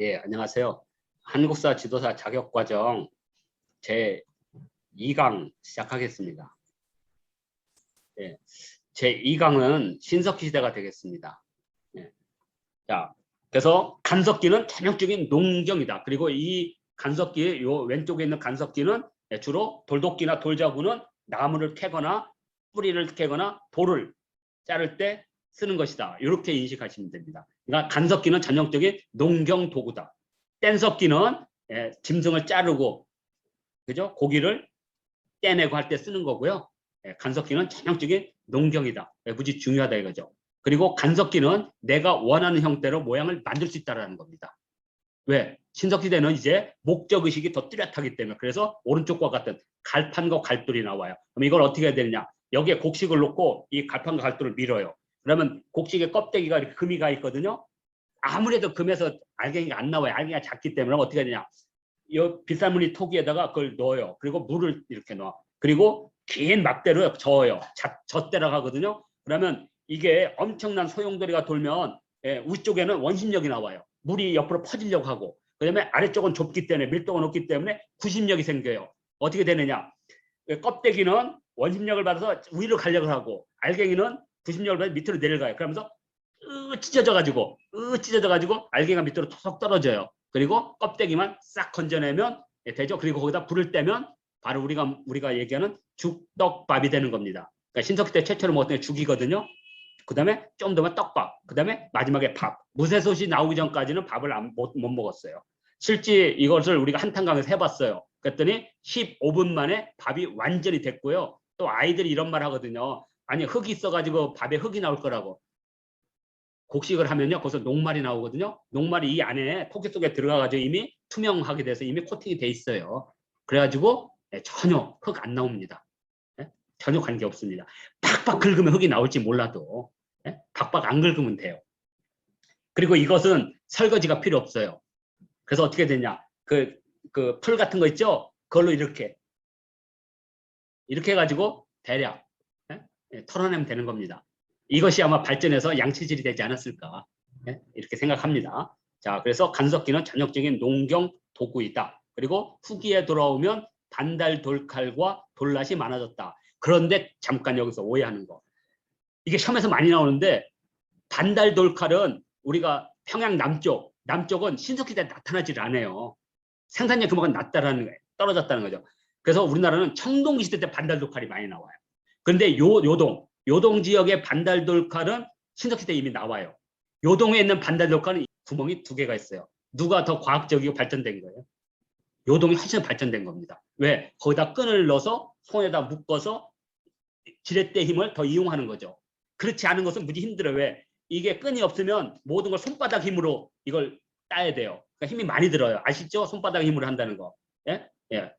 예, 안녕하세요. 한국사 지도사 자격과정 제 2강 시작하겠습니다. 예, 제 2강은 신석기 시대가 되겠습니다. 예. 자, 그래서 간석기는 전형적인 농경이다. 그리고 이 간석기, 요 왼쪽에 있는 간석기는 예, 주로 돌도끼나 돌자구는 나무를 캐거나 뿌리를 캐거나 돌을 자를 때 쓰는 것이다. 이렇게 인식하시면 됩니다. 그러니까 간석기는 전형적인 농경 도구다. 뗀석기는 예, 짐승을 자르고 그죠? 고기를 떼내고 할 때 쓰는 거고요. 예, 간석기는 전형적인 농경이다. 예, 무지 중요하다 이거죠. 그리고 간석기는 내가 원하는 형태로 모양을 만들 수 있다는 겁니다. 왜? 신석시대는 이제 목적 의식이 더 뚜렷하기 때문에 그래서 오른쪽과 같은 갈판과 갈돌이 나와요. 그럼 이걸 어떻게 해야 되느냐? 여기에 곡식을 놓고 이 갈판과 갈돌을 밀어요. 그러면 곡식의 껍데기가 이렇게 금이 가 있거든요. 아무래도 금에서 알갱이가 안 나와요. 알갱이가 작기 때문에 어떻게 하느냐. 이 빗살무늬 토기에다가 그걸 넣어요. 그리고 물을 이렇게 넣어. 그리고 긴 막대로 저어요. 자, 젖대라 하거든요. 그러면 이게 엄청난 소용돌이가 돌면 예, 위쪽에는 원심력이 나와요. 물이 옆으로 퍼지려고 하고 그다음에 아래쪽은 좁기 때문에 밀도가 높기 때문에 구심력이 생겨요. 어떻게 되느냐? 예, 껍데기는 원심력을 받아서 위로 가려고 하고 알갱이는 구심력을 받아서 밑으로 내려가요. 그러면서 으 찢어져 가지고 으 찢어져 가지고 알갱이가 밑으로 톡 떨어져요. 그리고 껍데기만 싹 건져내면 예, 되죠. 그리고 거기다 불을 떼면 바로 우리가 우리가 얘기하는 죽떡밥이 되는 겁니다. 그러니까 신석기 때 최초로 먹었던 게 죽이거든요. 그 다음에 좀 더면 떡밥, 그 다음에 마지막에 밥. 무쇠솥이 나오기 전까지는 밥을 안, 못, 못 먹었어요. 실제 이것을 우리가 한탄강에서 해봤어요. 그랬더니 15분 만에 밥이 완전히 됐고요. 또 아이들이 이런 말 하거든요. 아니 흙이 있어가지고 밥에 흙이 나올 거라고. 곡식을 하면요. 거기서 녹말이 나오거든요. 녹말이 이 안에 토끼 속에 들어가가지고 이미 투명하게 돼서 이미 코팅이 돼 있어요. 그래가지고 예, 전혀 흙 안 나옵니다. 예? 전혀 관계 없습니다. 팍팍 긁으면 흙이 나올지 몰라도 예? 박박 안 긁으면 돼요. 그리고 이것은 설거지가 필요 없어요. 그래서 어떻게 되냐? 그, 그 풀 같은 거 있죠? 그걸로 이렇게 이렇게 해가지고 대략 예? 예, 털어내면 되는 겁니다. 이것이 아마 발전해서 양치질이 되지 않았을까 예? 이렇게 생각합니다. 자, 그래서 간석기는 전형적인 농경 도구이다. 그리고 후기에 돌아오면 반달 돌칼과 돌낫이 많아졌다. 그런데 잠깐 여기서 오해하는 거. 이게 시험에서 많이 나오는데 반달 돌칼은 우리가 평양 남쪽, 남쪽은 신석기 때 나타나질 않아요. 생산량 규모가 낮다라는 거예요. 떨어졌다는 거죠. 그래서 우리나라는 청동 시대 때 반달 돌칼이 많이 나와요. 그런데 요 요동, 요동 지역의 반달 돌칼은 신석기 때 이미 나와요. 요동에 있는 반달 돌칼은 구멍이 두 개가 있어요. 누가 더 과학적이고 발전된 거예요? 요동이 훨씬 발전된 겁니다. 왜? 거기다 끈을 넣어서 손에다 묶어서 지렛대 힘을 더 이용하는 거죠. 그렇지 않은 것은 무지 힘들어요. 왜? 이게 끈이 없으면 모든 걸 손바닥 힘으로 이걸 따야 돼요. 그러니까 힘이 많이 들어요. 아시죠? 손바닥 힘으로 한다는 거. 예? 예.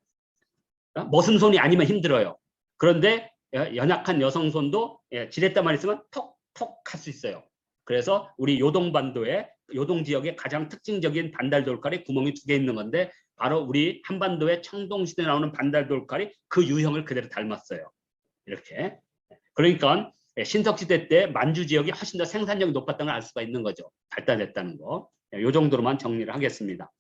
머슴 손이 아니면 힘들어요. 그런데 예, 연약한 여성 손도 예, 지렛대만 있으면 톡톡 할 수 있어요. 그래서 우리 요동 반도의 요동 지역의 가장 특징적인 반달 돌칼이 구멍이 두 개 있는 건데 바로 우리 한반도의 청동 시대 에 나오는 반달 돌칼이 그 유형을 그대로 닮았어요. 이렇게. 그러니까 신석 시대 때 만주 지역이 훨씬 더 생산력이 높았다는 걸알 수가 있는 거죠. 발달했다는 거. 이 정도로만 정리를 하겠습니다.